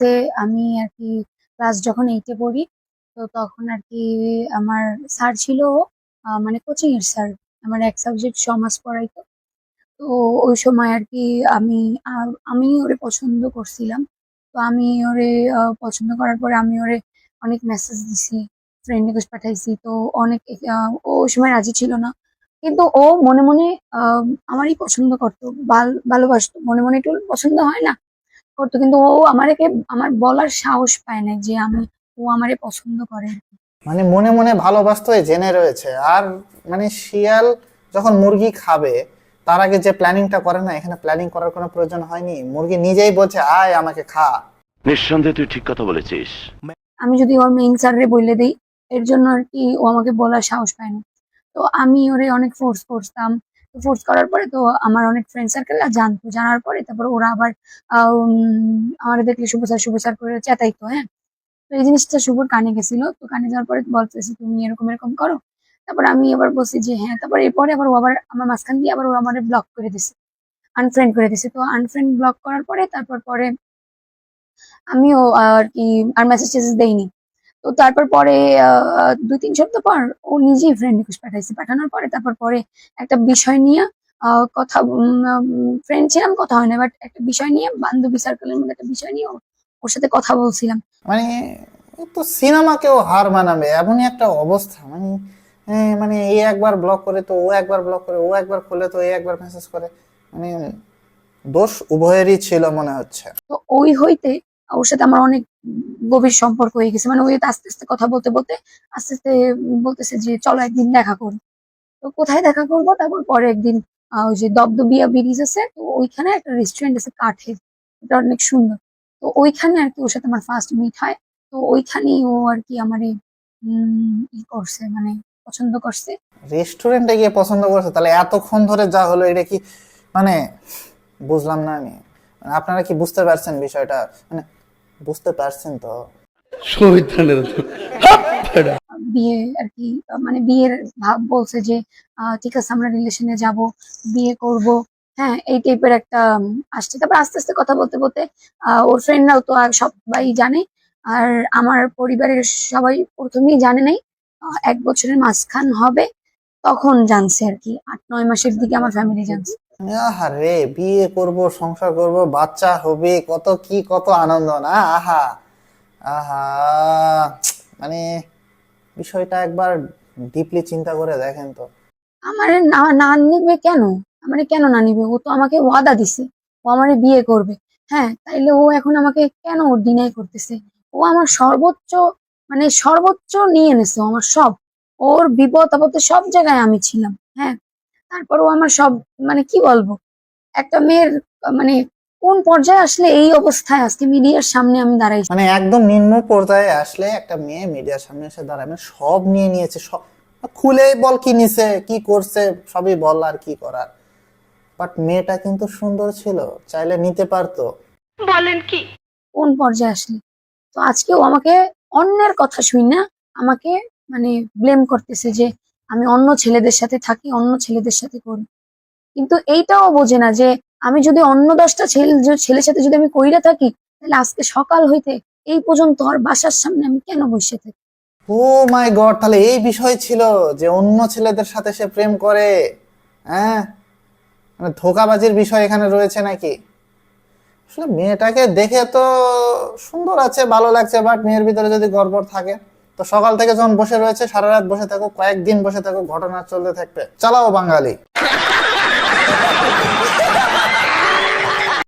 তে আমি আর কি ক্লাস যখন এইটে পড়ি, তো তখন আর কি আমার স্যার ছিল মানে কোচিং এর স্যার, আমার এক সাবজেক্ট সমাজ পড়াইতো। তো ওই সময় আর কি আমি আমি ওরে পছন্দ করছিলাম। তো আমি ওরে পছন্দ করার পরে আমি ওরে অনেক মেসেজ দিছি ফ্রেন্ড রিকোয়েস্ট পাঠাইছি। তো অনেক ওই সময় রাজি ছিল না। কিন্তু ও মনে মনে আমারই পছন্দ করতো ভাল- ভালোবাসতো। মনে মনে একটু পছন্দ হয় না করতো কিন্তু ও আমাকে আমার বলার সাহস পায় না যে আমি ও আমারে পছন্দ করে মানে মনে মনে ভালোবাসতে জেনে রয়েছে। আর মানে শিয়াল যখন মুরগি খাবে তার আগে যে প্ল্যানিংটা করে না এখানে প্ল্যানিং করার কোনো প্রয়োজন হয়নি। মুরগি নিজেই বলছে আয় আমাকে খা। নিঃসন্দেহে তুই ঠিক কথা বলেছিস। আমি যদি ওর মেইন স্যারে বলে দিই এর জন্য আর কি ও আমাকে বলার সাহস পায় না তো আমি ওরে অনেক ফোর্স করতাম। ফোর্স করার পরে তো আমার অনেক ফ্রেন্ড সার্কেল জানতো। জানার পরে তারপর ওরা আবার আমার দেখলে শুভ স্যার শুভ স্যার করে চেতাইতো হ্যাঁ? তো এই জিনিসটা শুভর কানে গেছিল। তো কানে যাওয়ার পরে বলতেছি, তুমি এরকম এরকম করো। তারপর আমি আবার বলছি যে হ্যাঁ। তারপর এরপরে আবার ও আবার আমার মাঝখান দিয়ে আবার ও আমার ব্লক করে দিছে। আনফ্রেন্ড করে দিছে। তো আনফ্রেন্ড ব্লক করার পরে, তারপর পরে আমিও আর কি আর মেসেজ টেসেজ দেইনি। তো তারপর পরে দুই তিন সপ্তাহ পর ও নিজেই ফ্রেন্ড রিকোয়েস্ট পাঠাইছে। পাঠানোর পরে তারপর পরে একটা বিষয় নিয়ে কথা ফ্রেন্ড ছিলাম কথা হয় না বাট একটা বিষয় নিয়ে বান্ধবী সার্কেলের মধ্যে একটা বিষয় নিয়ে ওর সাথে কথা বলছিলাম। মানে তো সিনেমাকেও হার মানাবে এমনই একটা অবস্থা। মানে মানে এই একবার ব্লক করে তো ও একবার ব্লক করে ও একবার খুলে তো এই একবার মেসেজ করে। মানে দোষ উভয়েরই ছিল মনে হচ্ছে। তো ওই হইতে ওর সাথে আমার অনেক গভীর সম্পর্ক হয়ে গেছে। মানে ওই আস্তে আস্তে কথা বলতে বলতে আস্তে আস্তে বলতেছে যে, চলো একদিন দেখা করি তো কোথায় দেখা করব? তারপর পরে একদিন ওই যে দবদবিয়া ব্রিজ আছে, তো ওইখানে একটা রেস্টুরেন্ট আছে কাঠের। এটা অনেক সুন্দর। তো ওইখানে আর কি ওর সাথে আমার ফার্স্ট মিট হয়। তো ওইখানেই ও আর কি আমার ই করছে মানে পছন্দ করছে। রেস্টুরেন্টে গিয়ে পছন্দ করছে? তাহলে এতক্ষণ ধরে যা হলো, এটা কি মানে বুঝলাম না আমি। মানে আপনারা কি বুঝতে পারছেন বিষয়টা? মানে বুঝতে পারছেন তো? বিয়ে আর কি মানে বিয়ের ভাব বলছে যে ঠিক আছে আমরা রিলেশনে যাব বিয়ে করব। হ্যাঁ এই টাইপের একটা আসছে। তারপর আস্তে আস্তে কথা বলতে বলতে আহ, ওর ফ্রেন্ডরাও তো আর সবাই জানে আর আমার পরিবারের সবাই প্রথমেই জানে নাই এক বছরের মাঝখান হবে তখন জানছে আর কি আট নয় মাসের দিকে আমার ফ্যামিলি জানছে। আহারে, বিয়ে করব, সংসার করব, বাচ্চা হবে, কত কি, কত আনন্দ না? আহা আহা মানে বিষয়টা একবার ডিপলি চিন্তা করে দেখেন তো। আমার না না নিবে কেন? আমারে কেন না নিবে? ও তো আমাকে ওয়াদা দিছে, ও আমারে বিয়ে করবে। হ্যাঁ তাইলে ও এখন আমাকে কেন ডিনাই করতেছে? ও আমার সর্বোচ্চ মানে সর্বোচ্চ নিয়ে এনেছে আমার সব। ওর বিপদ আপদে সব জায়গায় আমি ছিলাম হ্যাঁ। তারপর ও আমার সব মানে কি বলব? একটা মেয়ের মানে কোন পর্যায়ে আসলে এই অবস্থায় আজকে মিডিয়ার সামনে আমি দাঁড়াই? মানে একদম নিম্ন পর্যায়ে আসলে একটা মেয়ে মিডিয়ার সামনে এসে দাঁড়ায়। মানে সব নিয়ে নিয়েছে সব খুলে বল কি নিছে কি করছে সবই বল আর কি করার। বাট মেয়েটা কিন্তু সুন্দর ছিল চাইলে নিতে পারতো। বলেন কি? কোন পর্যায়ে আসলে? তো আজকে ও আমাকে অন্যের কথা শুই না আমাকে মানে ব্লেম করতেছে যে আমি অন্য ছেলেদের সাথে থাকি, অন্য ছেলেদের সাথে করি। কিন্তু এইটাও বোঝে না যে, আমি যদি অন্য দশটা ছেলে ছেলের সাথে যদি আমি কইরা থাকি, তাহলে আজকে সকাল হইতে এই পর্যন্ত আর বাসার সামনে আমি কেন বসে থাকি? ও মাই গড, তাহলে এই বিষয় ছিল যে অন্য ছেলেদের সাথে সে প্রেম করে? হ্যাঁ? মানে ধোকাবাজির বিষয় এখানে রয়েছে নাকি? আসলে মেয়েটাকে দেখে তো সুন্দর আছে, ভালো লাগছে বাট মেয়ের ভিতরে যদি গড়বড় থাকে তো সকাল থেকে যখন বসে রয়েছে, সারা রাত বসে থাকো, কয়েকদিন বসে থাকো, ঘটনা চলতে থাকবে। চালাও বাঙালি।